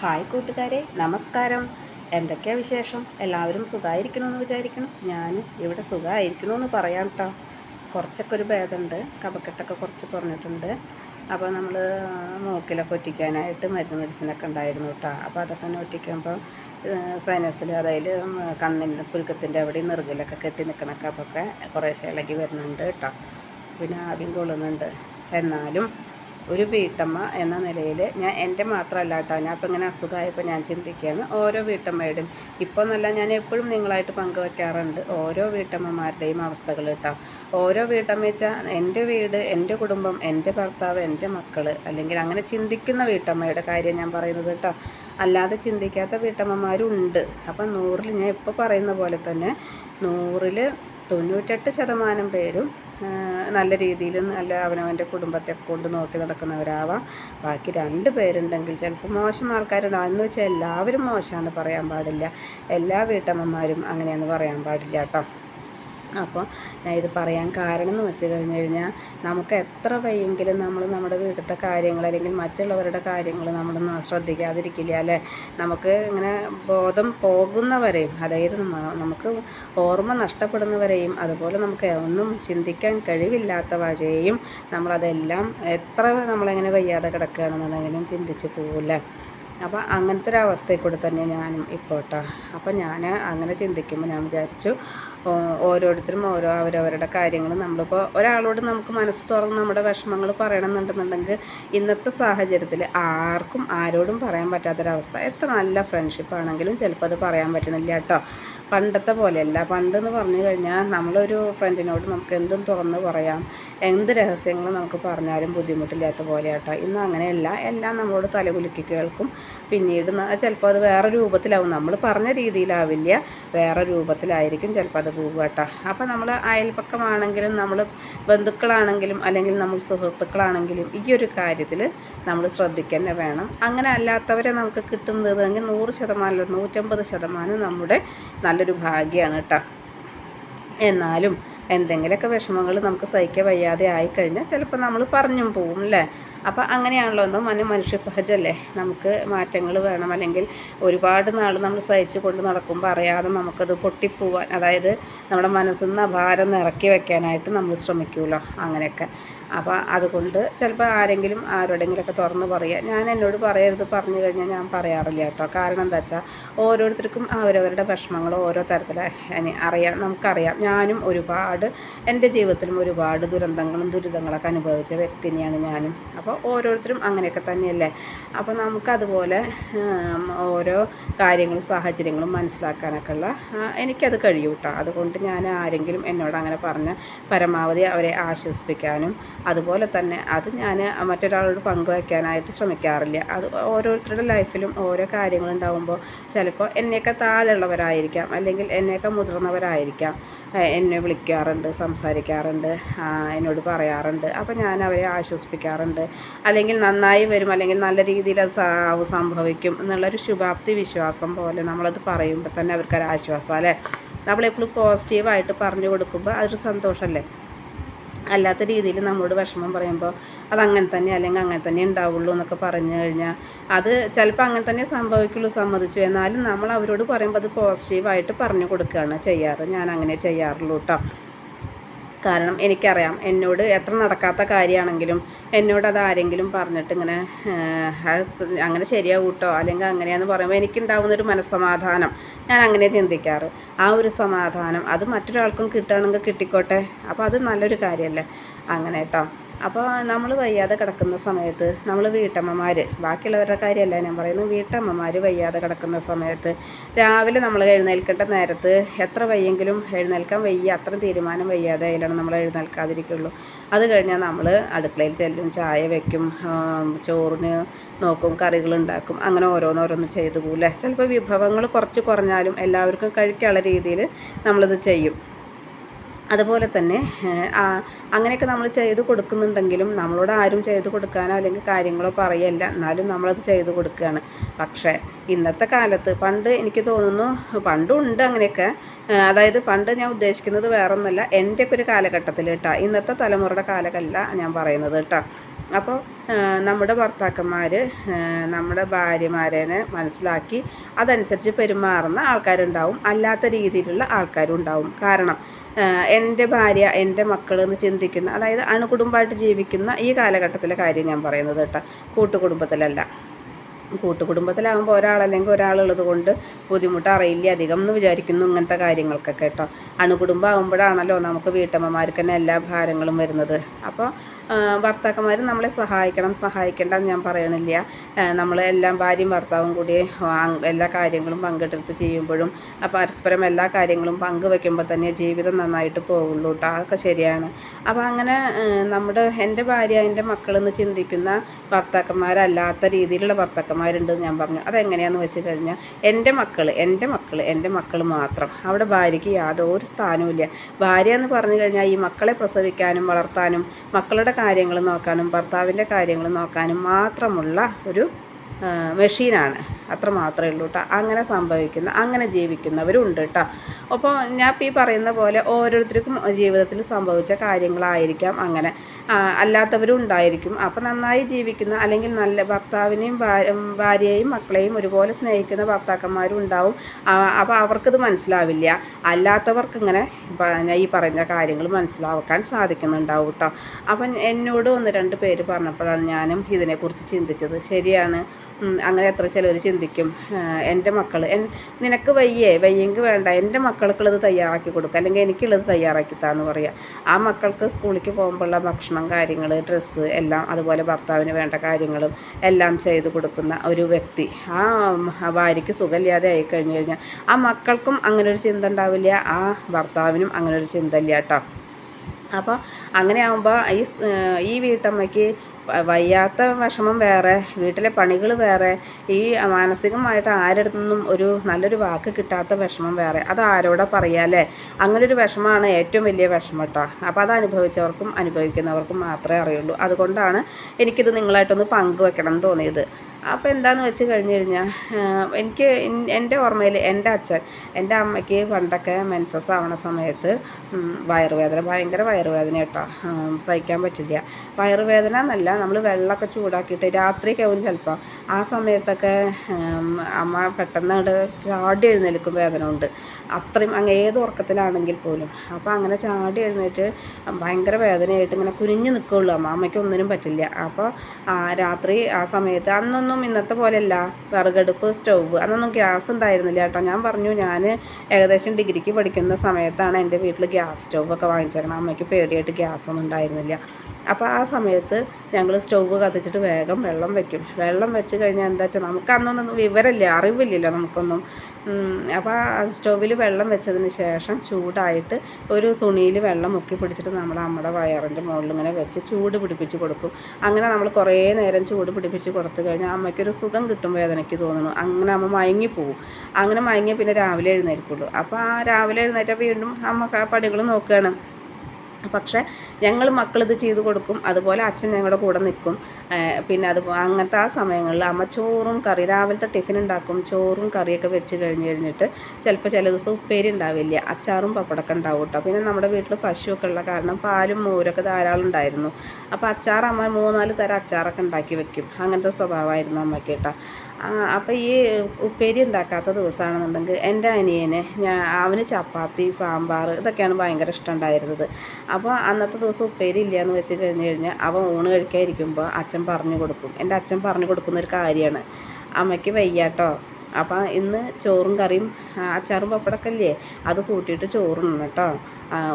Hi കൂട്ടുകാരെ നമസ്കാരം. എന്തൊക്കെയാണ് വിശേഷം? എല്ലാവരും സുഖമായിരിക്കണമെന്ന് വിചാരിക്കണം ഞാൻ ഇവിടെ സുഖമായിരിക്കണമെന്ന് പറയാം കേട്ടോ കുറച്ചൊക്കെ ഒരു ഭേദമുണ്ട് കപക്കെട്ടൊക്കെ കുറച്ച് കുറഞ്ഞിട്ടുണ്ട്. അപ്പോൾ നമ്മൾ മൂക്കിലൊക്കെ ഒറ്റിക്കാനായിട്ട് മരുന്ന് മെഡിസിനൊക്കെ ഉണ്ടായിരുന്നു കേട്ടോ അപ്പോൾ അതൊക്കെ ഒറ്റിക്കുമ്പോൾ സൈനസിൽ അതായത് കണ്ണിന്റെ പുരുക്കത്തിന്റെ അവിടെ നെറുകിലൊക്കെ കെട്ടി നിൽക്കണ കപ്പൊക്കെ കുറേശ്ശെ ഇളകി വരുന്നുണ്ട് കേട്ടോ പിന്നെ ആദ്യം കൊള്ളുന്നുണ്ട്. എന്നാലും ഒരു വീട്ടമ്മ എന്ന നിലയിൽ ഞാൻ എന്റെ മാത്രമല്ല കേട്ടോ ഞാൻ ഇപ്പോൾ ഇങ്ങനെ അസുഖമായപ്പോൾ ഞാൻ ചിന്തിക്കുകയാണ്. ഓരോ വീട്ടമ്മയുടെയും ഇപ്പോൾ എന്നല്ല ഞാൻ എപ്പോഴും നിങ്ങളായിട്ട് പങ്കുവെക്കാറുണ്ട് ഓരോ വീട്ടമ്മമാരുടെയും അവസ്ഥകൾ കേട്ടോ. ഓരോ വീട്ടമ്മ വെച്ചാൽ എന്റെ വീട് എന്റെ കുടുംബം എന്റെ ഭർത്താവ് എന്റെ മക്കൾ അല്ലെങ്കിൽ അങ്ങനെ ചിന്തിക്കുന്ന വീട്ടമ്മയുടെ കാര്യം ഞാൻ പറയുന്നത് കേട്ടോ. അല്ലാതെ ചിന്തിക്കാത്ത വീട്ടമ്മമാരും ഉണ്ട് അപ്പം നൂറിൽ ഞാൻ ഇപ്പോൾ പറയുന്ന പോലെ തന്നെ നൂറിൽ തൊണ്ണൂറ്റെട്ട് ശതമാനം പേരും നല്ല രീതിയിൽ നല്ല അവനവന്റെ കുടുംബത്തെ കൊണ്ട് നോക്കി നടക്കുന്നവരാവാം. ബാക്കി രണ്ട് പേരുണ്ടെങ്കിൽ ചിലപ്പോൾ മോശം ആൾക്കാരുണ്ടാവും. എന്ന് വെച്ചാൽ എല്ലാവരും മോശമാണെന്ന് പറയാൻ പാടില്ല. എല്ലാ വീട്ടമ്മമാരും അങ്ങനെയെന്ന് പറയാൻ പാടില്ല കേട്ടോ. അപ്പോൾ ഞാൻ ഇത് പറയാൻ കാരണം എന്ന് വെച്ച് കഴിഞ്ഞ് കഴിഞ്ഞാൽ നമുക്ക് എത്ര വയ്യെങ്കിലും നമ്മൾ നമ്മുടെ വീട്ടിലത്തെ കാര്യങ്ങൾ അല്ലെങ്കിൽ മറ്റുള്ളവരുടെ കാര്യങ്ങൾ നമ്മൾ ശ്രദ്ധിക്കാതിരിക്കില്ല അല്ലേ? നമുക്ക് ഇങ്ങനെ ബോധം പോകുന്നവരെയും അതായത് നമുക്ക് ഓർമ്മ നഷ്ടപ്പെടുന്നവരെയും അതുപോലെ നമുക്ക് ഒന്നും ചിന്തിക്കാൻ കഴിവില്ലാത്ത വരെയും നമ്മളതെല്ലാം എത്ര നമ്മളെങ്ങനെ വയ്യാതെ കിടക്കുകയാണെന്നുണ്ടെങ്കിലും ചിന്തിച്ച് പോകില്ല അപ്പോൾ അങ്ങനത്തെ ഒരു അവസ്ഥയിൽ കൂടെ തന്നെ ഞാനും ഇപ്പോൾ കേട്ടോ. അപ്പോൾ ഞാൻ അങ്ങനെ ചിന്തിക്കുമ്പോൾ ഞാൻ വിചാരിച്ചു ഓരോരുത്തരും ഓരോ അവരവരുടെ കാര്യങ്ങൾ. നമ്മളിപ്പോൾ ഒരാളോട് നമുക്ക് മനസ്സ് തുറന്ന് നമ്മുടെ വിഷമങ്ങൾ പറയണമെന്നുണ്ടെന്നുണ്ടെങ്കിൽ ഇന്നത്തെ സാഹചര്യത്തിൽ ആർക്കും ആരോടും പറയാൻ പറ്റാത്തൊരവസ്ഥ. എത്ര നല്ല ഫ്രണ്ട്ഷിപ്പ് ആണെങ്കിലും ചിലപ്പോൾ അത് പറയാൻ പറ്റണില്ല കേട്ടോ. പണ്ടത്തെ പോലെയല്ല. പണ്ടെന്ന് പറഞ്ഞു കഴിഞ്ഞാൽ നമ്മളൊരു ഫ്രണ്ടിനോട് നമുക്ക് എന്തും തുറന്ന് പറയാം. എന്ത് രഹസ്യങ്ങളും നമുക്ക് പറഞ്ഞാലും ബുദ്ധിമുട്ടില്ലാത്ത പോലെ കേട്ടോ ഇന്ന് അങ്ങനെയല്ല. എല്ലാം നമ്മളോട് തലകുലുക്കി കേൾക്കും. പിന്നീട് ചിലപ്പോൾ അത് വേറെ രൂപത്തിലാവും. നമ്മൾ പറഞ്ഞ രീതിയിലാവില്ല. വേറെ രൂപത്തിലായിരിക്കും ചിലപ്പോൾ അത് പോവുകട്ടോ. കേട്ടോ അപ്പോൾ നമ്മൾ അയൽപ്പക്കമാണെങ്കിലും നമ്മൾ ബന്ധുക്കളാണെങ്കിലും അല്ലെങ്കിൽ നമ്മൾ സുഹൃത്തുക്കളാണെങ്കിലും ഈ ഒരു കാര്യത്തിൽ നമ്മൾ ശ്രദ്ധിക്കുക വേണം. അങ്ങനെ അല്ലാത്തവരെ നമുക്ക് കിട്ടുന്നതെങ്കിൽ നൂറ് ശതമാനം നൂറ്റമ്പത് ശതമാനം നമ്മുടെ നല്ലൊരു ഭാഗ്യമാണ് കേട്ടോ എന്നാലും എന്തെങ്കിലുമൊക്കെ വിഷമങ്ങൾ നമുക്ക് സഹിക്കാൻ വയ്യാതെ ആയിക്കഴിഞ്ഞാൽ ചിലപ്പോൾ നമ്മൾ പറഞ്ഞും പോവും അല്ലേ അപ്പോൾ അങ്ങനെയാണല്ലോ എന്തോ മന മനുഷ്യ സഹജമല്ലേ നമുക്ക് മാറ്റങ്ങൾ വേണം. അല്ലെങ്കിൽ ഒരുപാട് നാൾ നമ്മൾ സഹിച്ചു കൊണ്ട് നടക്കുമ്പോൾ അറിയാതെ നമുക്കത് പൊട്ടിപ്പോവാൻ അതായത് നമ്മുടെ മനസ്സിൽ നിന്ന് ഭാരം ഇറക്കി വെക്കാനായിട്ട് നമ്മൾ ശ്രമിക്കുമല്ലോ അങ്ങനെയൊക്കെ. അപ്പോൾ അതുകൊണ്ട് ചിലപ്പോൾ ആരെങ്കിലും ആരോടെങ്കിലുമൊക്കെ തുറന്ന് പറയുക ഞാൻ എന്നോട് പറയരുത് പറഞ്ഞു കഴിഞ്ഞാൽ ഞാൻ പറയാറില്ല കേട്ടോ. കാരണം എന്താ വെച്ചാൽ ഓരോരുത്തർക്കും അവരവരുടെ വിഷമങ്ങൾ ഓരോ തരത്തിലാണ് അറിയാം നമുക്കറിയാം. ഞാനും ഒരുപാട് എന്റെ ജീവിതത്തിലും ഒരുപാട് ദുരന്തങ്ങളും ദുരിതങ്ങളൊക്കെ അനുഭവിച്ച വ്യക്തിനെയാണ് ഞാനും. അപ്പോൾ ഓരോരുത്തരും അങ്ങനെയൊക്കെ തന്നെയല്ലേ? അപ്പോൾ നമുക്കതുപോലെ ഓരോ കാര്യങ്ങളും സാഹചര്യങ്ങളും മനസ്സിലാക്കാനൊക്കെ ഉള്ള എനിക്കത് കഴിയൂട്ടോ. അതുകൊണ്ട് ഞാൻ ആരെങ്കിലും എന്നോട് അങ്ങനെ പറഞ്ഞ് പരമാവധി അവരെ ആശ്വസിപ്പിക്കാനും അതുപോലെ തന്നെ അത് ഞാൻ മറ്റൊരാളോട് പങ്കുവയ്ക്കാനായിട്ട് ശ്രമിക്കാറില്ല. അത് ഓരോരുത്തരുടെ ലൈഫിലും ഓരോ കാര്യങ്ങളുണ്ടാകുമ്പോൾ ചിലപ്പോൾ എന്നെയൊക്കെ താഴെയുള്ളവരായിരിക്കാം അല്ലെങ്കിൽ എന്നെയൊക്കെ മുതിർന്നവരായിരിക്കാം. എന്നെ വിളിക്കാറുണ്ട് സംസാരിക്കാറുണ്ട് എന്നോട് പറയാറുണ്ട്. അപ്പോൾ ഞാൻ അവരെ ആശ്വസിപ്പിക്കാറുണ്ട്. അല്ലെങ്കിൽ നന്നായി വരും അല്ലെങ്കിൽ നല്ല രീതിയിൽ അത് സംഭവിക്കും എന്നുള്ളൊരു ശുഭാപ്തി വിശ്വാസം പോലെ നമ്മളത് പറയുമ്പോൾ തന്നെ അവർക്കൊരു ആശ്വാസം അല്ലേ? നമ്മളെപ്പോഴും പോസിറ്റീവായിട്ട് പറഞ്ഞു കൊടുക്കുമ്പോൾ അതൊരു സന്തോഷമല്ലേ? അല്ലാത്ത രീതിയിൽ നമ്മളോട് വിഷമം പറയുമ്പോൾ അത് അങ്ങനെ തന്നെ അല്ലെങ്കിൽ അങ്ങനെ തന്നെ ഉണ്ടാവുള്ളൂ എന്നൊക്കെ പറഞ്ഞു കഴിഞ്ഞാൽ അത് ചിലപ്പോൾ അങ്ങനെ തന്നെ സംഭവിക്കുള്ളൂ സമ്മതിച്ചു. എന്നാലും നമ്മൾ അവരോട് പറയുമ്പോൾ അത് പോസിറ്റീവായിട്ട് പറഞ്ഞു കൊടുക്കുകയാണ് ചെയ്യാറ്. ഞാൻ അങ്ങനെ ചെയ്യാറുള്ളൂ കേട്ടോ കാരണം എനിക്കറിയാം. എന്നോട് എത്ര നടക്കാത്ത കാര്യമാണെങ്കിലും എന്നോട് അത് ആരെങ്കിലും പറഞ്ഞിട്ട് ഇങ്ങനെ അങ്ങനെ ശരിയാവും കൂട്ടോ അല്ലെങ്കിൽ അങ്ങനെയാന്ന് പറയുമ്പോൾ എനിക്കുണ്ടാവുന്നൊരു മനസ്സമാധാനം ഞാൻ അങ്ങനെ ചിന്തിക്കാറ്. ആ ഒരു സമാധാനം അത് മറ്റൊരാൾക്കും കിട്ടുകയാണെങ്കിൽ കിട്ടിക്കോട്ടെ. അപ്പോൾ അത് നല്ലൊരു കാര്യമല്ലേ അങ്ങനെ കേട്ടോ അപ്പോൾ നമ്മൾ വയ്യാതെ കിടക്കുന്ന സമയത്ത് നമ്മൾ വീട്ടമ്മമാർ ബാക്കിയുള്ളവരുടെ കാര്യമല്ല ഞാൻ പറയുന്നത് വീട്ടമ്മമാർ വയ്യാതെ കിടക്കുന്ന സമയത്ത് രാവിലെ നമ്മൾ എഴുന്നേൽക്കേണ്ട നേരത്ത് എത്ര വയ്യെങ്കിലും എഴുന്നേൽക്കാൻ വയ്യ അത്ര തീരുമാനം വയ്യാതെ അതിലാണ് നമ്മൾ എഴുന്നേൽക്കാതിരിക്കുള്ളൂ. അത് കഴിഞ്ഞാൽ നമ്മൾ അടുക്കളയിൽ ചെല്ലും ചായ വയ്ക്കും ചോറിന് നോക്കും കറികൾ ഉണ്ടാക്കും അങ്ങനെ ഓരോന്നോരോന്ന് ചെയ്തു പോകില്ലേ ചിലപ്പോൾ വിഭവങ്ങൾ കുറച്ച് കുറഞ്ഞാലും എല്ലാവർക്കും കഴിക്കാനുള്ള രീതിയിൽ നമ്മളിത് ചെയ്യും. അതുപോലെ തന്നെ അങ്ങനെയൊക്കെ നമ്മൾ ചെയ്ത് കൊടുക്കുന്നുണ്ടെങ്കിലും നമ്മളോട് ആരും ചെയ്ത് കൊടുക്കാനോ അല്ലെങ്കിൽ കാര്യങ്ങളോ പറയല്ല. എന്നാലും നമ്മളത് ചെയ്ത് കൊടുക്കുകയാണ്. പക്ഷേ ഇന്നത്തെ കാലത്ത് പണ്ട് എനിക്ക് തോന്നുന്നു പണ്ടുണ്ട് അങ്ങനെയൊക്കെ. അതായത് പണ്ട് ഞാൻ ഉദ്ദേശിക്കുന്നത് വേറൊന്നുമല്ല എന്റെ ഒരു കാലഘട്ടത്തിൽ കേട്ടോ ഇന്നത്തെ തലമുറയുടെ കാലമല്ല ഞാൻ പറയുന്നത് കേട്ടോ അപ്പോൾ നമ്മുടെ ഭർത്താക്കന്മാർ നമ്മുടെ ഭാര്യമാരെ മനസ്സിലാക്കി അതനുസരിച്ച് പെരുമാറുന്ന ആൾക്കാരുണ്ടാവും. അല്ലാത്ത രീതിയിലുള്ള ആൾക്കാരും ഉണ്ടാവും. കാരണം എന്റെ ഭാര്യ എന്റെ മക്കൾ എന്ന് ചിന്തിക്കുന്ന അതായത് അണുകുടുംബമായിട്ട് ജീവിക്കുന്ന ഈ കാലഘട്ടത്തിലെ കാര്യം ഞാൻ പറയുന്നത് കേട്ടോ. കൂട്ടുകുടുംബത്തിലല്ല. കൂട്ടുകുടുംബത്തിലാകുമ്പോൾ ഒരാളല്ലെങ്കിൽ ഒരാളുള്ളത് കൊണ്ട് ബുദ്ധിമുട്ട് അറിയില്ല അധികം എന്ന് വിചാരിക്കുന്നു ഇങ്ങനത്തെ കാര്യങ്ങൾക്കൊക്കെ കേട്ടോ. അണുകുടുംബം ആകുമ്പോഴാണല്ലോ നമുക്ക് വീട്ടമ്മമാർക്ക് തന്നെ എല്ലാ ഭാരങ്ങളും വരുന്നത്. അപ്പോൾ ഭർത്താക്കന്മാർ നമ്മളെ സഹായിക്കണം സഹായിക്കേണ്ട ഞാൻ പറയണില്ല. നമ്മൾ എല്ലാം ഭാര്യയും ഭർത്താവും കൂടി എല്ലാ കാര്യങ്ങളും പങ്കെടുത്ത് ചെയ്യുമ്പോഴും പരസ്പരം എല്ലാ കാര്യങ്ങളും പങ്കുവെക്കുമ്പോൾ തന്നെ ജീവിതം നന്നായിട്ട് പോകുള്ളൂ കേട്ടോ അതൊക്കെ ശരിയാണ്. അപ്പോൾ അങ്ങനെ നമ്മുടെ എന്റെ ഭാര്യ എന്റെ മക്കളെന്ന് ചിന്തിക്കുന്ന ഭർത്താക്കന്മാരല്ലാത്ത രീതിയിലുള്ള ഭർത്താക്കന്മാരുണ്ട് ഞാൻ പറഞ്ഞു. അതെങ്ങനെയാണെന്ന് വെച്ച് കഴിഞ്ഞാൽ എന്റെ മക്കൾ എന്റെ മക്കൾ എന്റെ മക്കൾ മാത്രം. അവിടെ ഭാര്യയ്ക്ക് യാതൊരു സ്ഥാനവുമില്ല ഭാര്യ എന്ന് പറഞ്ഞു കഴിഞ്ഞാൽ ഈ മക്കളെ പ്രസവിക്കാനും വളർത്താനും മക്കളുടെ കാര്യങ്ങൾ നോക്കാനും ഭർത്താവിന്റെ കാര്യങ്ങൾ നോക്കാനും മാത്രമുള്ള ഒരു മെഷീനാണ്. അത്ര മാത്രമേ ഉള്ളൂ കേട്ടോ അങ്ങനെ സംഭവിക്കുന്ന. അങ്ങനെ ജീവിക്കുന്നവരുണ്ട് കേട്ടോ അപ്പോൾ ഞാൻ ഇപ്പോൾ ഈ പറയുന്ന പോലെ ഓരോരുത്തർക്കും ജീവിതത്തിൽ സംഭവിച്ച കാര്യങ്ങളായിരിക്കാം അങ്ങനെ. അല്ലാത്തവരും ഉണ്ടായിരിക്കും. അപ്പോൾ നന്നായി ജീവിക്കുന്ന അല്ലെങ്കിൽ നല്ല ഭർത്താവിനെയും ഭാര്യയെയും മക്കളെയും ഒരുപോലെ സ്നേഹിക്കുന്ന ഭർത്താക്കന്മാരും ഉണ്ടാവും. അപ്പോൾ അവർക്കത് മനസ്സിലാവില്ല. അല്ലാത്തവർക്ക് ഇങ്ങനെ ഞാൻ ഈ പറഞ്ഞ കാര്യങ്ങൾ മനസ്സിലാക്കാൻ സാധിക്കുന്നുണ്ടാവും കേട്ടോ അപ്പം എന്നോട് ഒന്ന് രണ്ട് പേര് പറഞ്ഞപ്പോഴാണ് ഞാനും ഇതിനെക്കുറിച്ച് ചിന്തിച്ചത്. ശരിയാണ്? അങ്ങനെ എത്ര ചിലർ ചിന്തിക്കും. എന്റെ മക്കൾ നിനക്ക് വയ്യേ വയ്യെങ്കിൽ വേണ്ട. എന്റെ മക്കൾക്കുള്ളത് തയ്യാറാക്കി കൊടുക്കുക അല്ലെങ്കിൽ എനിക്കുള്ളത് തയ്യാറാക്കി താന്ന് പറയുക ആ മക്കൾക്ക് സ്കൂളിലേക്ക് പോകുമ്പോഴുള്ള ഭക്ഷണം കാര്യങ്ങൾ ഡ്രസ്സ് എല്ലാം അതുപോലെ ഭർത്താവിന് വേണ്ട കാര്യങ്ങളും എല്ലാം ചെയ്തു കൊടുക്കുന്ന ഒരു വ്യക്തി. ആ ഭാര്യയ്ക്ക് സുഖമില്ലാതെ ആയി കഴിഞ്ഞു കഴിഞ്ഞാൽ ആ മക്കൾക്കും അങ്ങനെ ഒരു ചിന്ത ഉണ്ടാവില്ല. ആ ഭർത്താവിനും അങ്ങനെ ഒരു ചിന്ത ഇല്ല കേട്ടോ. അപ്പോൾ അങ്ങനെ ആകുമ്പോൾ ഈ ഈ വീട്ടമ്മയ്ക്ക് വയ്യാത്ത വിഷമം വേറെ വീട്ടിലെ പണികൾ വേറെ ഈ മാനസികമായിട്ട് ആരുടെ നിന്നും ഒരു നല്ലൊരു വാക്ക് കിട്ടാത്ത വിഷമം വേറെ. അത് ആരോടാ പറയാല്ലേ അങ്ങനൊരു വിഷമമാണ് ഏറ്റവും വലിയ വിഷമം കേട്ടോ അപ്പോൾ അത് അനുഭവിച്ചവർക്കും അനുഭവിക്കുന്നവർക്കും മാത്രമേ അറിയുള്ളൂ. അതുകൊണ്ടാണ് എനിക്കിത് നിങ്ങളായിട്ടൊന്ന് പങ്കുവെക്കണം എന്ന് തോന്നിയത്. അപ്പോൾ എന്താണെന്ന് വെച്ച് കഴിഞ്ഞ് കഴിഞ്ഞാൽ എനിക്ക് എന്റെ ഓർമ്മയിൽ എന്റെ അച്ഛൻ എന്റെ അമ്മയ്ക്ക് പണ്ടൊക്കെ മെൻസസ് ആവണ സമയത്ത് വയറുവേദന ഭയങ്കര വയറുവേദന കേട്ടോ. സഹിക്കാൻ പറ്റില്ല. വയറുവേദന എന്നല്ല നമ്മൾ വെള്ളമൊക്കെ ചൂടാക്കിയിട്ട് രാത്രിയൊക്കെ ആവും ചിലപ്പോൾ ആ സമയത്തൊക്കെ അമ്മ പെട്ടെന്ന് അവിടെ ചാടി എഴുന്നേൽക്കും വേദന ഉണ്ട് അത്രയും അങ്ങ് ഏത് ഉറക്കത്തിലാണെങ്കിൽ പോലും. അപ്പോൾ അങ്ങനെ ചാടി എഴുന്നേറ്റ് ഭയങ്കര വേദനയായിട്ട് ഇങ്ങനെ കുനിഞ്ഞ് നിൽക്കുള്ളൂ അമ്മ. അമ്മയ്ക്ക് ഒന്നിനും പറ്റില്ല. അപ്പോൾ രാത്രി ആ സമയത്ത് അന്നൊന്നും അന്നൊന്നും ഇന്നത്തെ പോലെയല്ല. വിറകടുപ്പ് സ്റ്റൗവ് അന്നൊന്നും ഗ്യാസ് ഉണ്ടായിരുന്നില്ല കേട്ടോ. ഞാൻ പറഞ്ഞു ഞാൻ ഏകദേശം ഡിഗ്രിക്ക് പഠിക്കുന്ന സമയത്താണ് എന്റെ വീട്ടിൽ ഗ്യാസ് സ്റ്റൗവൊക്കെ വാങ്ങിച്ചേക്കണം. അമ്മയ്ക്ക് പേടിയായിട്ട് ഗ്യാസൊന്നും ഉണ്ടായിരുന്നില്ല. അപ്പോൾ ആ സമയത്ത് ഞങ്ങൾ സ്റ്റൗവ് കത്തിച്ചിട്ട് വേഗം വെള്ളം വെക്കും. വെള്ളം വെച്ച് കഴിഞ്ഞാൽ എന്താ വെച്ചാൽ നമുക്ക് അന്നൊന്നും വിവരമില്ല അറിവില്ലല്ലോ നമുക്കൊന്നും. അപ്പോൾ ആ സ്റ്റൗവിൽ വെള്ളം വെച്ചതിന് ശേഷം ചൂടായിട്ട് ഒരു തുണിയിൽ വെള്ളം മുക്കി പിടിച്ചിട്ട് നമ്മൾ നമ്മുടെ വയറിന്റെ മുകളിൽ ഇങ്ങനെ വെച്ച് ചൂട് പിടിപ്പിച്ച് കൊടുക്കും. അങ്ങനെ നമ്മൾ കുറേ നേരം ചൂട് പിടിപ്പിച്ച് കൊടുത്തു കഴിഞ്ഞാൽ അമ്മയ്ക്കൊരു സുഖം കിട്ടും വേദനയ്ക്ക് തോന്നുന്നു. അങ്ങനെ അമ്മ മയങ്ങിപ്പോവും അങ്ങനെ മയങ്ങിയ പിന്നെ രാവിലെ എഴുന്നേൽക്കുള്ളൂ. അപ്പോൾ ആ രാവിലെ എഴുന്നേറ്റാൽ വീണ്ടും അമ്മ പടികൾ നോക്കുകയാണ് പക്ഷേ ഞങ്ങൾ മക്കളിത് ചെയ്തു കൊടുക്കും. അതുപോലെ അച്ഛൻ ഞങ്ങളുടെ കൂടെ നിൽക്കും. പിന്നെ അത് അങ്ങനത്തെ ആ സമയങ്ങളിൽ അമ്മ ചോറും കറി രാവിലത്തെ ടിഫിൻ ഉണ്ടാക്കും. ചോറും കറിയൊക്കെ വെച്ച് കഴിഞ്ഞ് കഴിഞ്ഞിട്ട് ചിലപ്പോൾ ചില ദിവസം ഉപ്പേരി ഉണ്ടാവില്ല. അച്ചാറും പപ്പടമൊക്കെ ഉണ്ടാവും കേട്ടോ. പിന്നെ നമ്മുടെ വീട്ടിൽ പശുവൊക്കെ ഉള്ള കാരണം പാലും മോരൊക്കെ ധാരാളം ഉണ്ടായിരുന്നു. അപ്പോൾ അച്ചാർ അമ്മ മൂന്നാൽ തരം അച്ചാറൊക്കെ ഉണ്ടാക്കി വെക്കും. അങ്ങനത്തെ സ്വഭാവമായിരുന്നു അമ്മയ്ക്ക് കേട്ടോ. അപ്പോൾ ഈ ഉപ്പേരി ഉണ്ടാക്കാത്ത ദിവസമാണെന്നുണ്ടെങ്കിൽ എന്റെ അനിയനെ ഞാൻ അവന് ചപ്പാത്തി സാമ്പാർ ഇതൊക്കെയാണ് ഭയങ്കര ഇഷ്ടം ഉണ്ടായിരുന്നത്. അപ്പോൾ അന്നത്തെ ദിവസം ഉപ്പേരി ഇല്ല എന്ന് വെച്ച് കഴിഞ്ഞ് കഴിഞ്ഞാൽ അവൻ ഊണ് കഴിക്കാതിരിക്കുമ്പോൾ അച്ഛൻ പറഞ്ഞു കൊടുക്കും. എന്റെ അച്ഛൻ പറഞ്ഞു കൊടുക്കുന്ന ഒരു കാര്യമാണ്. അമ്മയ്ക്ക് വയ്യാട്ടോ. അപ്പോൾ ഇന്ന് ചോറും കറിയും അച്ചാറും പപ്പടമൊക്കെ ഇല്ലേ? അത് കൂട്ടിയിട്ട് ചോറുണ്ണണം കേട്ടോ.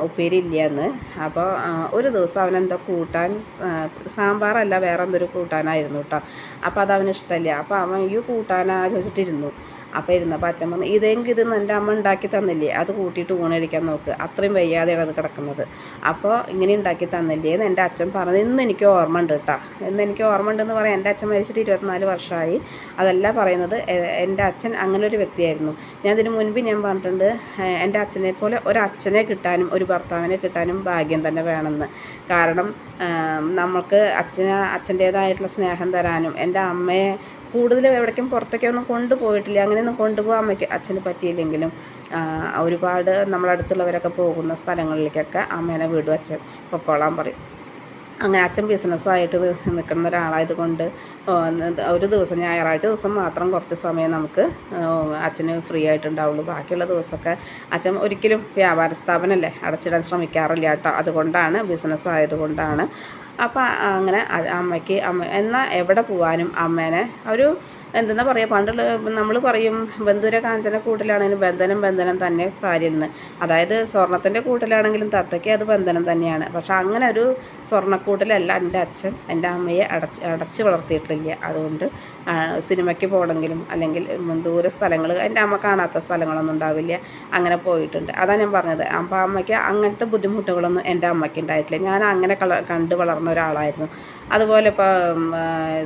ഉപ്പേരി എന്ന് അപ്പോൾ ഒരു ദിവസം അവനെന്തോ കൂട്ടാൻ സാമ്പാറല്ല വേറെ എന്തൊരു കൂട്ടാനായിരുന്നു കേട്ടോ. അപ്പോൾ അത് അവന് ഇഷ്ടമല്ല. അപ്പോൾ അവൻ ഈ കൂട്ടാനാ ചോദിച്ചിട്ടിരുന്നു അപ്പോൾ ഇരുന്നപ്പോൾ അച്ഛൻ പറഞ്ഞു ഇതെങ്കിൽ ഇത് എന്റെ അമ്മ ഉണ്ടാക്കി തന്നില്ലേ? അത് കൂട്ടിയിട്ട് ഊണഴിക്കാൻ നോക്ക്. അത്രയും വയ്യാതെയാണ് അത് കിടക്കുന്നത്. അപ്പോൾ ഇങ്ങനെ ഉണ്ടാക്കി തന്നില്ലേ എന്ന് എന്റെ അച്ഛൻ പറഞ്ഞു ഇന്ന് എനിക്ക് ഓർമ്മ ഉണ്ട് കേട്ടോ. ഇന്ന് എനിക്ക് ഓർമ്മ ഉണ്ടെന്ന് പറയാം എന്റെ അച്ഛൻ മരിച്ചിട്ട് ഇരുപത്തിനാല് വർഷമായി. അതല്ല പറയുന്നത് എന്റെ അച്ഛൻ അങ്ങനെ ഒരു വ്യക്തിയായിരുന്നു. ഞാൻ ഇതിന് മുൻപ് ഞാൻ പറഞ്ഞിട്ടുണ്ട് എന്റെ അച്ഛനെ പോലെ ഒരു അച്ഛനെ കിട്ടാനും ഒരു ഭർത്താവിനെ കിട്ടാനും ഭാഗ്യം തന്നെ വേണമെന്ന്. കാരണം നമ്മൾക്ക് അച്ഛന് അച്ഛന്റേതായിട്ടുള്ള സ്നേഹം തരാനും എന്റെ അമ്മയെ കൂടുതൽ എവിടേക്കും പുറത്തേക്കൊന്നും കൊണ്ടുപോയിട്ടില്ല. അങ്ങനെയൊന്നും കൊണ്ടുപോകാൻ അമ്മയ്ക്ക് അച്ഛന് പറ്റിയില്ലെങ്കിലും ഒരുപാട് നമ്മളടുത്തുള്ളവരൊക്കെ പോകുന്ന സ്ഥലങ്ങളിലേക്കൊക്കെ അമ്മേനെ വീടും അച്ഛൻ. പൊക്കോളാൻ പറയും. അങ്ങനെ അച്ഛൻ ബിസിനസ്സായിട്ട് നിൽക്കുന്ന ഒരാളായത് കൊണ്ട് ഒരു ദിവസം ഞായറാഴ്ച ദിവസം മാത്രം കുറച്ച് സമയം നമുക്ക് അച്ഛന് ഫ്രീ ആയിട്ടുണ്ടാവുള്ളൂ. ബാക്കിയുള്ള ദിവസമൊക്കെ അച്ഛൻ ഒരിക്കലും വ്യാപാര സ്ഥാപനമല്ലേ അടച്ചിടാൻ ശ്രമിക്കാറില്ല കേട്ടോ. അതുകൊണ്ടാണ് ബിസിനസ് ആയതുകൊണ്ടാണ് അപ്പോൾ അങ്ങനെ അമ്മയ്ക്ക് അമ്മ എന്നാൽ എവിടെ പോകാനും അമ്മേനെ ഒരു എന്തെന്നാ പറയുക പണ്ടുള്ള നമ്മൾ പറയും ബന്ധുര കാഞ്ചന കൂട്ടിലാണെങ്കിലും ബന്ധനം ബന്ധനം തന്നെ ഭാര്യ എന്ന്. അതായത് സ്വർണത്തിന്റെ കൂട്ടിലാണെങ്കിലും തത്തയ്ക്ക് അത് ബന്ധനം തന്നെയാണ്. പക്ഷെ അങ്ങനെ ഒരു സ്വർണക്കൂട്ടിലല്ല എന്റെ അച്ഛൻ എന്റെ അമ്മയെ അടച്ച് അടച്ച് വളർത്തിയിട്ടില്ല. അതുകൊണ്ട് സിനിമയ്ക്ക് പോകണമെങ്കിലും അല്ലെങ്കിൽ ദൂര സ്ഥലങ്ങൾ എന്റെ അമ്മ കാണാത്ത സ്ഥലങ്ങളൊന്നും ഉണ്ടാവില്ല. അങ്ങനെ പോയിട്ടുണ്ട്. അതാണ് ഞാൻ പറഞ്ഞത്. അപ്പം അമ്മയ്ക്ക് അങ്ങനത്തെ ബുദ്ധിമുട്ടുകളൊന്നും എന്റെ അമ്മയ്ക്ക് ഉണ്ടായിട്ടില്ല. ഞാൻ അങ്ങനെ കണ്ട് വളർന്ന ഒരാളായിരുന്നു. അതുപോലെ ഇപ്പോൾ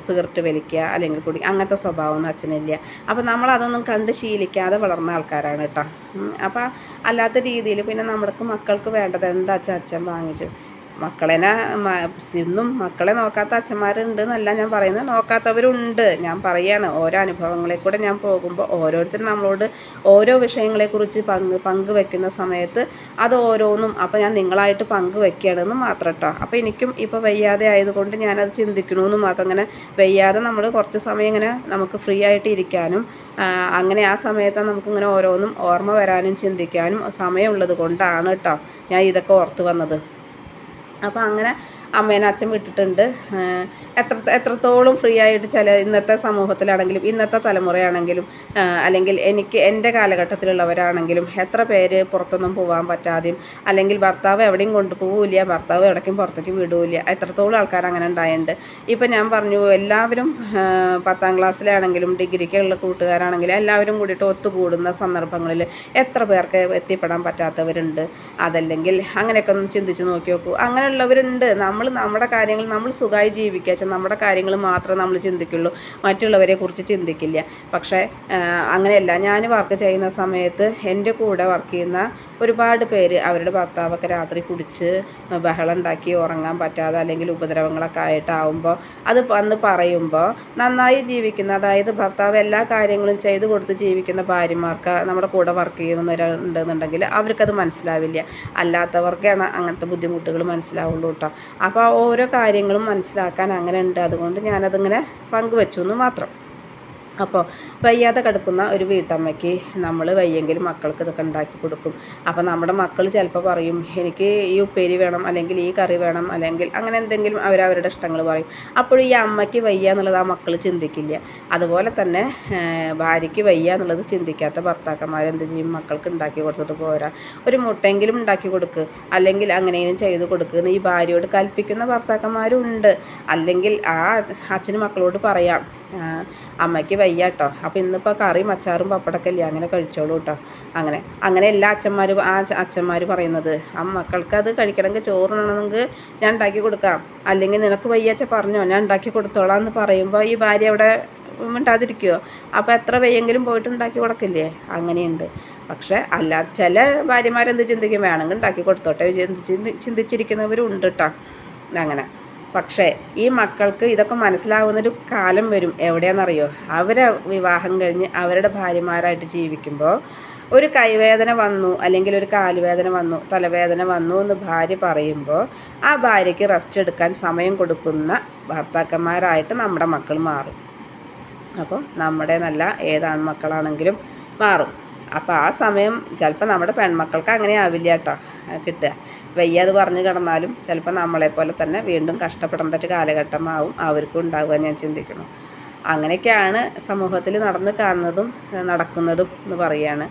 സിഗരറ്റ് വലിക്കുക അല്ലെങ്കിൽ കുടി അങ്ങനത്തെ സ്വഭാവമൊന്നും അച്ഛനില്ല. അപ്പോൾ നമ്മൾ അതൊന്നും കണ്ട് ശീലിക്കാതെ വളർന്ന ആൾക്കാരാണ് കേട്ടോ. അപ്പോൾ അല്ലാത്ത രീതിയിൽ പിന്നെ നമ്മൾക്ക് മക്കൾക്ക് വേണ്ടത് എന്താ അച്ഛൻ അച്ഛൻ വാങ്ങിച്ചു? മക്കളെനെ ഇന്നും മക്കളെ നോക്കാത്ത അച്ഛന്മാരുണ്ട് എന്നല്ല ഞാൻ പറയുന്നത്. നോക്കാത്തവരുണ്ട്. ഞാൻ പറയാണ് ഓരോ അനുഭവങ്ങളെ കൂടെ ഞാൻ പോകുമ്പോൾ ഓരോരുത്തരും നമ്മളോട് ഓരോ വിഷയങ്ങളെക്കുറിച്ച് പങ്ക് പങ്കുവെക്കുന്ന സമയത്ത് അത് ഓരോന്നും അപ്പോൾ ഞാൻ നിങ്ങളായിട്ട് പങ്കുവെക്കുകയാണെന്ന് മാത്രം കേട്ടോ അപ്പോൾ എനിക്കും ഇപ്പോൾ വയ്യാതെ ആയതുകൊണ്ട് ഞാനത് ചിന്തിക്കണമെന്ന് മാത്രം അങ്ങനെ വയ്യാതെ നമ്മൾ കുറച്ച് സമയം ഇങ്ങനെ നമുക്ക് ഫ്രീ ആയിട്ട് ഇരിക്കാനും അങ്ങനെ ആ സമയത്ത് നമുക്കിങ്ങനെ ഓരോന്നും ഓർമ്മ വരാനും ചിന്തിക്കാനും സമയമുള്ളത് കൊണ്ടാണ് കേട്ടോ ഞാൻ ഇതൊക്കെ ഓർത്ത് വന്നത്. അപ്പോൾ അങ്ങനെ അമ്മേനെ അച്ഛൻ വിട്ടിട്ടുണ്ട്. എത്ര എത്രത്തോളം ഫ്രീ ആയിട്ട് ചില ഇന്നത്തെ സമൂഹത്തിലാണെങ്കിലും ഇന്നത്തെ തലമുറയാണെങ്കിലും അല്ലെങ്കിൽ എനിക്ക് എന്റെ കാലഘട്ടത്തിലുള്ളവരാണെങ്കിലും എത്ര പേര് പുറത്തൊന്നും പോകാൻ പറ്റാതെയും അല്ലെങ്കിൽ ഭർത്താവ് എവിടെയും കൊണ്ടുപോകില്ല ഭർത്താവ് എവിടേക്കും പുറത്തേക്ക് വിടൂല എത്രത്തോളം ആൾക്കാർ അങ്ങനെ ഉണ്ടായിട്ടുണ്ട് ഇപ്പം ഞാൻ പറഞ്ഞു എല്ലാവരും പത്താം ക്ലാസ്സിലാണെങ്കിലും ഡിഗ്രിക്കുള്ള കൂട്ടുകാരാണെങ്കിലും എല്ലാവരും കൂടിയിട്ട് ഒത്തുകൂടുന്ന സന്ദർഭങ്ങളിൽ എത്ര പേർക്ക് എത്തിപ്പെടാൻ പറ്റാത്തവരുണ്ട്. അതല്ലെങ്കിൽ അങ്ങനെയൊക്കെ ഒന്ന് ചിന്തിച്ച് നോക്കി നോക്കൂ. അങ്ങനെയുള്ളവരുണ്ട്. നമ്മൾ നമ്മുടെ കാര്യങ്ങൾ നമ്മൾ സുഖമായി ജീവിക്കുക. നമ്മുടെ കാര്യങ്ങൾ മാത്രമേ നമ്മൾ ചിന്തിക്കുള്ളൂ. മറ്റുള്ളവരെ കുറിച്ച് ചിന്തിക്കില്ല. പക്ഷേ അങ്ങനെയല്ല. ഞാൻ വർക്ക് ചെയ്യുന്ന സമയത്ത് എന്റെ കൂടെ വർക്ക് ചെയ്യുന്ന ഒരുപാട് പേര് അവരുടെ ഭർത്താവൊക്കെ രാത്രി കുടിച്ച് ബഹളം ഉണ്ടാക്കി ഉറങ്ങാൻ പറ്റാതെ അല്ലെങ്കിൽ ഉപദ്രവങ്ങളൊക്കെ ആയിട്ടാവുമ്പോൾ അത് വന്ന് പറയുമ്പോൾ നന്നായി ജീവിക്കുന്ന അതായത് ഭർത്താവ് എല്ലാ കാര്യങ്ങളും ചെയ്ത് കൊടുത്ത് ജീവിക്കുന്ന ഭാര്യമാർക്ക് നമ്മുടെ കൂടെ വർക്ക് ചെയ്യുന്നവരുണ്ടെന്നുണ്ടെങ്കിൽ അവർക്കത് മനസ്സിലാവില്ല. അല്ലാത്തവർക്കാണ് അങ്ങനത്തെ ബുദ്ധിമുട്ടുകൾ മനസ്സിലാവുള്ളൂ കേട്ടോ അപ്പോൾ ഓരോ കാര്യങ്ങളും മനസ്സിലാക്കാൻ അങ്ങനെ ഉണ്ട് അതുകൊണ്ട് ഞാനതിങ്ങനെ പങ്കുവെച്ചു എന്ന് മാത്രം. അപ്പോൾ വയ്യാതെ കിടക്കുന്ന ഒരു വീട്ടമ്മയ്ക്ക് നമ്മൾ വയ്യെങ്കിൽ മക്കൾക്ക് ഇതൊക്കെ ഉണ്ടാക്കി കൊടുക്കും. അപ്പോൾ നമ്മുടെ മക്കൾ ചിലപ്പോൾ പറയും എനിക്ക് ഈ ഉപ്പേരി വേണം അല്ലെങ്കിൽ ഈ കറി വേണം അല്ലെങ്കിൽ അങ്ങനെ എന്തെങ്കിലും അവരവരുടെ ഇഷ്ടങ്ങൾ പറയും. അപ്പോൾ ഈ അമ്മയ്ക്ക് വയ്യ എന്നുള്ളത് ആ മക്കൾ ചിന്തിക്കില്ല. അതുപോലെ തന്നെ ഭാര്യയ്ക്ക് വയ്യ എന്നുള്ളത് ചിന്തിക്കാത്ത ഭർത്താക്കന്മാർ എന്ത് ചെയ്യും? മക്കൾക്ക് ഉണ്ടാക്കി കൊടുത്തിട്ട് പോരാ. ഒരു മുട്ടെങ്കിലും ഉണ്ടാക്കി കൊടുക്ക്. അല്ലെങ്കിൽ അങ്ങനെയും ചെയ്ത് കൊടുക്കുക ഈ ഭാര്യയോട് കൽപ്പിക്കുന്ന ഭർത്താക്കന്മാരും ഉണ്ട് അല്ലെങ്കിൽ ആ അച്ഛനും മക്കളോട് പറയാം അമ്മയ്ക്ക് വയ്യ കേട്ടോ അപ്പോൾ ഇന്നിപ്പോൾ കറിയും അച്ചാറും പപ്പടമൊക്കെ ഇല്ല? അങ്ങനെ കഴിച്ചോളൂ കേട്ടോ അങ്ങനെ അങ്ങനെ എല്ലാ അച്ഛന്മാരും ആ അച്ഛന്മാർ പറയുന്നത് ആ മക്കൾക്ക് അത് കഴിക്കണമെങ്കിൽ ചോറുണമെങ്കിൽ ഞാൻ ഉണ്ടാക്കി കൊടുക്കാം. അല്ലെങ്കിൽ നിനക്ക് വയ്യാച്ച പറഞ്ഞോ? ഞാൻ ഉണ്ടാക്കി കൊടുത്തോളാം എന്ന് പറയുമ്പോൾ ഈ ഭാര്യ അവിടെ മിണ്ടാതിരിക്കുമോ അപ്പോൾ എത്ര വയ്യെങ്കിലും പോയിട്ട് ഉണ്ടാക്കി കൊടുക്കില്ലേ? അങ്ങനെയുണ്ട്. പക്ഷേ അല്ലാതെ ചില ഭാര്യമാരെന്ത് ചിന്തിക്കും? വേണമെങ്കിൽ ഉണ്ടാക്കി കൊടുത്തോട്ടെ ചിന്തിച്ചിരിക്കുന്നവരും ഉണ്ട് കേട്ടോ അങ്ങനെ. പക്ഷേ ഈ മക്കൾക്ക് ഇതൊക്കെ മനസ്സിലാവുന്നൊരു കാലം വരും. എവിടെയാണെന്നറിയോ? അവരെ വിവാഹം കഴിഞ്ഞ് അവരുടെ ഭാര്യമാരായിട്ട് ജീവിക്കുമ്പോൾ ഒരു കൈവേദന വന്നു അല്ലെങ്കിൽ ഒരു കാലുവേദന വന്നു തലവേദന വന്നു എന്ന് ഭാര്യ പറയുമ്പോൾ ആ ഭാര്യയ്ക്ക് റെസ്റ്റ് എടുക്കാൻ സമയം കൊടുക്കുന്ന ഭർത്താക്കന്മാരായിട്ട് നമ്മുടെ മക്കൾ മാറും. അപ്പോൾ നമ്മുടെ നല്ല ഏതാണ് മക്കളാണെങ്കിലും മാറും. അപ്പോൾ ആ സമയം ചിലപ്പോൾ നമ്മുടെ പെൺമക്കൾക്ക് അങ്ങനെ ആവില്ല കേട്ടോ കിട്ടുക. വയ്യാതെ പറഞ്ഞു കിടന്നാലും ചിലപ്പോൾ നമ്മളെപ്പോലെ തന്നെ വീണ്ടും കഷ്ടപ്പെടേണ്ട കാലഘട്ടമാവും അവർക്കും ഉണ്ടാവുക ഞാൻ ചിന്തിക്കുന്നു. അങ്ങനെയൊക്കെയാണ് സമൂഹത്തിൽ നടന്നു കാണുന്നതും നടക്കുന്നതും എന്ന് പറയുകയാണ്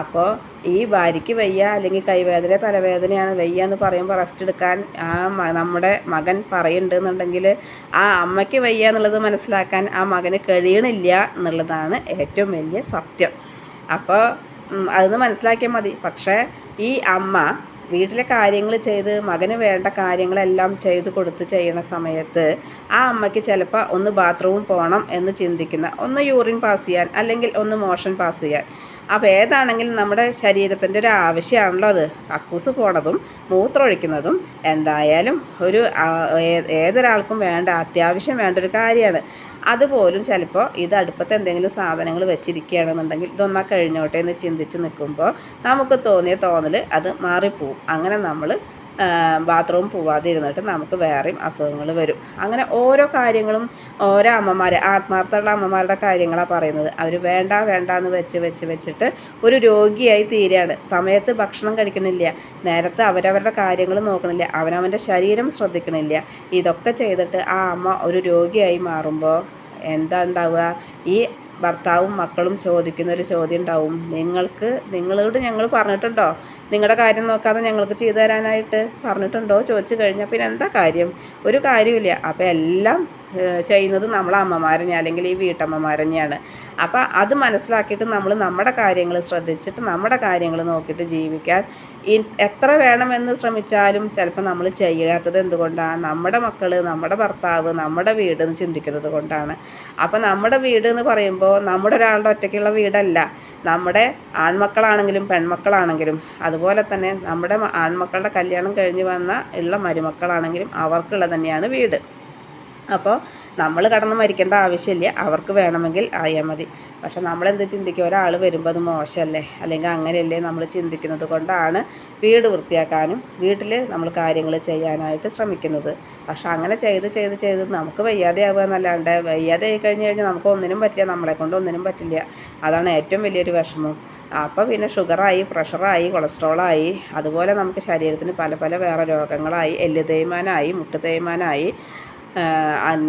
അപ്പോൾ ഈ ഭാര്യയ്ക്ക് വയ്യ അല്ലെങ്കിൽ കൈവേദന തലവേദനയാണ് വയ്യ എന്ന് പറയുമ്പോൾ റെസ്റ്റ് എടുക്കാൻ ആ നമ്മുടെ മകൻ പറയുന്നുണ്ടെന്നുണ്ടെങ്കിൽ ആ അമ്മയ്ക്ക് വയ്യ എന്നുള്ളത് മനസ്സിലാക്കാൻ ആ മകന് കഴിയണില്ല എന്നുള്ളതാണ് ഏറ്റവും വലിയ സത്യം. അപ്പോൾ അതൊന്ന് മനസ്സിലാക്കിയാൽ മതി. പക്ഷേ ഈ അമ്മ വീട്ടിലെ കാര്യങ്ങൾ ചെയ്ത് മകന് വേണ്ട കാര്യങ്ങളെല്ലാം ചെയ്തു കൊടുത്ത് ചെയ്യണ സമയത്ത് ആ അമ്മയ്ക്ക് ചിലപ്പോൾ ഒന്ന് ബാത്റൂമിൽ പോകണം എന്ന് ചിന്തിക്കുന്ന ഒന്ന് യൂറിൻ പാസ് ചെയ്യാൻ അല്ലെങ്കിൽ ഒന്ന് മോഷൻ പാസ് ചെയ്യാൻ. അപ്പോൾ ഏതാണെങ്കിലും നമ്മുടെ ശരീരത്തിന്റെ ഒരു ആവശ്യമാണല്ലോ അത്. കക്കൂസ് പോണതും മൂത്രമൊഴിക്കുന്നതും എന്തായാലും ഒരു ഏതൊരാൾക്കും വേണ്ട അത്യാവശ്യം വേണ്ട ഒരു കാര്യമാണ്. അതുപോലും ചിലപ്പോൾ ഇത് അടുപ്പത്ത് എന്തെങ്കിലും സാധനങ്ങൾ വെച്ചിരിക്കുകയാണെന്നുണ്ടെങ്കിൽ ഇതൊന്നാ കഴിഞ്ഞോട്ടെ എന്ന് ചിന്തിച്ച് നിൽക്കുമ്പോൾ നമുക്ക് തോന്നിയ തോന്നൽ അത് മാറിപ്പോവും. അങ്ങനെ നമ്മൾ ബാത്റൂം പോവാതെ ഇരുന്നിട്ട് നമുക്ക് വേറെയും അസുഖങ്ങൾ വരും. അങ്ങനെ ഓരോ കാര്യങ്ങളും ഓരോ അമ്മമാരെ ആത്മാർത്ഥമുള്ള അമ്മമാരുടെ കാര്യങ്ങളാണ് പറയുന്നത്. അവർ വേണ്ട വേണ്ട എന്ന് വെച്ച് വെച്ച് വെച്ചിട്ട് ഒരു രോഗിയായി തീരുകയാണ് സമയത്ത് ഭക്ഷണം കഴിക്കണില്ല. നേരത്തെ അവരവരുടെ കാര്യങ്ങൾ നോക്കണില്ല. അവനവന്റെ ശരീരം ശ്രദ്ധിക്കണില്ല. ഇതൊക്കെ ചെയ്തിട്ട് ആ അമ്മ ഒരു രോഗിയായി മാറുമ്പോൾ എന്താ ഉണ്ടാവുക? ഈ ഭർത്താവും മക്കളും ചോദിക്കുന്ന ഒരു ചോദ്യം ഉണ്ടാവും നിങ്ങൾക്ക് നിങ്ങളോട് ഞങ്ങൾ പറഞ്ഞിട്ടുണ്ടോ? നിങ്ങളുടെ കാര്യം നോക്കാതെ ഞങ്ങൾക്ക് ചെയ്തു തരാനായിട്ട് പറഞ്ഞിട്ടുണ്ടോ? ചോദിച്ചു കഴിഞ്ഞാൽ പിന്നെ എന്താ കാര്യം? ഒരു കാര്യമില്ല അപ്പോൾ എല്ലാം ചെയ്യുന്നത് നമ്മളെ അമ്മമാർ അല്ലെങ്കിൽ ഈ വീട്ടമ്മമാർ തന്നെയാണ്. അപ്പോൾ അത് മനസ്സിലാക്കിയിട്ട് നമ്മൾ നമ്മുടെ കാര്യങ്ങൾ ശ്രദ്ധിച്ചിട്ട് നമ്മുടെ കാര്യങ്ങൾ നോക്കിയിട്ട് ജീവിക്കാൻ എത്ര വേണമെന്ന് ശ്രമിച്ചാലും ചിലപ്പോൾ നമ്മൾ ചെയ്യാത്തത് എന്തുകൊണ്ടാണ് നമ്മുടെ മക്കൾ നമ്മുടെ ഭർത്താവ് നമ്മുടെ വീട് എന്ന് ചിന്തിക്കുന്നത് കൊണ്ടാണ്. അപ്പോൾ നമ്മുടെ വീട് എന്ന് പറയുമ്പോൾ നമ്മുടെ ഒരാളുടെ ഒറ്റയ്ക്കുള്ള വീടല്ല. നമ്മുടെ ആൺമക്കളാണെങ്കിലും പെൺമക്കളാണെങ്കിലും. അതുപോലെ തന്നെ നമ്മുടെ ആൺമക്കളുടെ കല്യാണം കഴിഞ്ഞ് വന്ന ഉള്ള മരുമക്കളാണെങ്കിലും അവർക്കുള്ള തന്നെയാണ് വീട്. അപ്പോൾ നമ്മൾ കടന്ന് മരിക്കേണ്ട ആവശ്യമില്ല. അവർക്ക് വേണമെങ്കിൽ ആയാൽ മതി. പക്ഷെ നമ്മളെന്ത് ചിന്തിക്കുക ഒരാൾ വരുമ്പോൾ അത് മോശമല്ലേ? അല്ലെങ്കിൽ അങ്ങനെയല്ലേ നമ്മൾ ചിന്തിക്കുന്നത് കൊണ്ടാണ് വീട് വൃത്തിയാക്കാനും വീട്ടിൽ നമ്മൾ കാര്യങ്ങൾ ചെയ്യാനായിട്ട് ശ്രമിക്കുന്നത്. പക്ഷെ അങ്ങനെ ചെയ്ത് ചെയ്ത് ചെയ്ത് നമുക്ക് വയ്യാതെ ആവുക എന്നല്ലാണ്ട് വയ്യാതെ ആയി കഴിഞ്ഞ് കഴിഞ്ഞാൽ നമുക്ക് ഒന്നിനും പറ്റില്ല. നമ്മളെ കൊണ്ട് ഒന്നിനും പറ്റില്ല. അതാണ് ഏറ്റവും വലിയൊരു വിഷമം. അപ്പോൾ പിന്നെ ഷുഗറായി പ്രഷറായി കൊളസ്ട്രോളായി അതുപോലെ നമുക്ക് ശരീരത്തിന് പല പല വേറെ രോഗങ്ങളായി എല്ല് തേയ്മാനായി മുട്ട് തേയ്മാനായി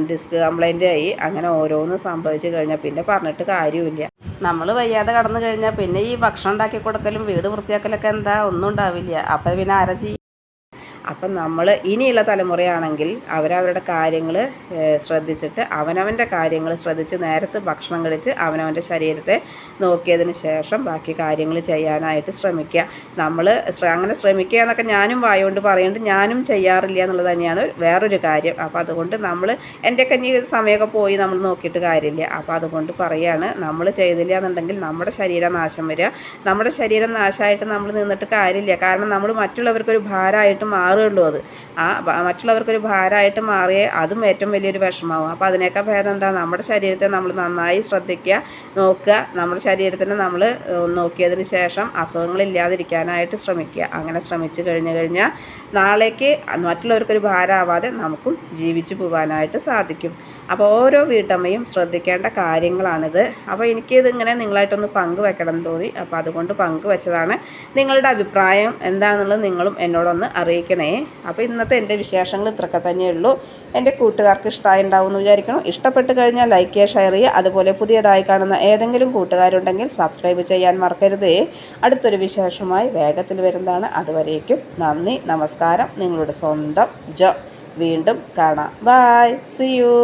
ഡിസ്ക് കംപ്ലൈന്റ് ആയി. അങ്ങനെ ഓരോന്ന് സംഭവിച്ചു കഴിഞ്ഞാൽ പിന്നെ പറഞ്ഞിട്ട് കാര്യമില്ല നമ്മൾ വയ്യാതെ കടന്നു കഴിഞ്ഞാൽ പിന്നെ ഈ ഭക്ഷണം ഉണ്ടാക്കി കൊടുക്കലും വീട് വൃത്തിയാക്കലൊക്കെ എന്താ ഒന്നും ഉണ്ടാവില്ല. അപ്പം പിന്നെ ആരാ ചെയ്യും അപ്പം നമ്മൾ ഇനിയുള്ള തലമുറയാണെങ്കിൽ അവരവരുടെ കാര്യങ്ങൾ ശ്രദ്ധിച്ചിട്ട് അവനവന്റെ കാര്യങ്ങൾ ശ്രദ്ധിച്ച് നേരത്തെ ഭക്ഷണം കഴിച്ച് അവനവന്റെ ശരീരത്തെ നോക്കിയതിന് ശേഷം ബാക്കി കാര്യങ്ങൾ ചെയ്യാനായിട്ട് ശ്രമിക്കുക. നമ്മൾ അങ്ങനെ ശ്രമിക്കുക എന്നൊക്കെ ഞാനും വായുകൊണ്ട് പറയുന്നുണ്ട് ഞാനും ചെയ്യാറില്ല എന്നുള്ളത് തന്നെയാണ് വേറൊരു കാര്യം. അപ്പോൾ അതുകൊണ്ട് നമ്മൾ എന്റെ കഞ്ഞി സമയമൊക്കെ പോയി നമ്മൾ നോക്കിയിട്ട് കാര്യമില്ല. അപ്പോൾ അതുകൊണ്ട് പറയുകയാണ് നമ്മൾ ചെയ്തില്ല എന്നുണ്ടെങ്കിൽ നമ്മുടെ ശരീരം നാശം വരിക. നമ്മുടെ ശരീരം നാശമായിട്ട് നമ്മൾ നിന്നിട്ട് കാര്യമില്ല. കാരണം നമ്മൾ മറ്റുള്ളവർക്കൊരു ഭാരമായിട്ട് മാറും. മാറുള്ളൂ അത്. ആ മറ്റുള്ളവർക്കൊരു ഭാരമായിട്ട് മാറിയേ അതും ഏറ്റവും വലിയൊരു വിഷമാവും. അപ്പോൾ അതിനേക്കാൾ ഭേദം എന്താ? നമ്മുടെ ശരീരത്തെ നമ്മൾ നന്നായി ശ്രദ്ധിക്കുക നോക്കുക. നമ്മുടെ ശരീരത്തിന് നമ്മൾ നോക്കിയതിന് ശേഷം അസുഖങ്ങളില്ലാതിരിക്കാനായിട്ട് ശ്രമിക്കുക. അങ്ങനെ ശ്രമിച്ചു കഴിഞ്ഞു കഴിഞ്ഞാൽ നാളേക്ക് മറ്റുള്ളവർക്കൊരു ഭാരമാവാതെ നമുക്കും ജീവിച്ചു പോകാനായിട്ട് സാധിക്കും. അപ്പോൾ ഓരോ വീട്ടമ്മയും ശ്രദ്ധിക്കേണ്ട കാര്യങ്ങളാണിത്. അപ്പോൾ എനിക്കിത് ഇങ്ങനെ നിങ്ങളായിട്ടൊന്ന് പങ്കുവെക്കണം തോന്നി. അപ്പോൾ അതുകൊണ്ട് പങ്കുവെച്ചതാണ് നിങ്ങളുടെ അഭിപ്രായം എന്താണെന്നുള്ളത് നിങ്ങളും എന്നോടൊന്ന് അറിയിക്കണേ. അപ്പോൾ ഇന്നത്തെ എന്റെ വിശേഷങ്ങൾ ഇത്രയൊക്കെ തന്നെയുള്ളൂ എന്റെ കൂട്ടുകാർക്ക് ഇഷ്ടമായി ഉണ്ടാവും എന്ന് വിചാരിക്കണം ഇഷ്ടപ്പെട്ട് കഴിഞ്ഞാൽ ലൈക്ക് ചെയ്യുക ഷെയർ ചെയ്യുക. അതുപോലെ പുതിയതായി കാണുന്ന ഏതെങ്കിലും കൂട്ടുകാരുണ്ടെങ്കിൽ സബ്സ്ക്രൈബ് ചെയ്യാൻ മറക്കരുതേ. അടുത്തൊരു വിശേഷമായി വേഗത്തിൽ വരുന്നതാണ്. അതുവരേക്കും നന്ദി നമസ്കാരം. നിങ്ങളുടെ സ്വന്തം ജോ. വീണ്ടും കാണാം. Bye C U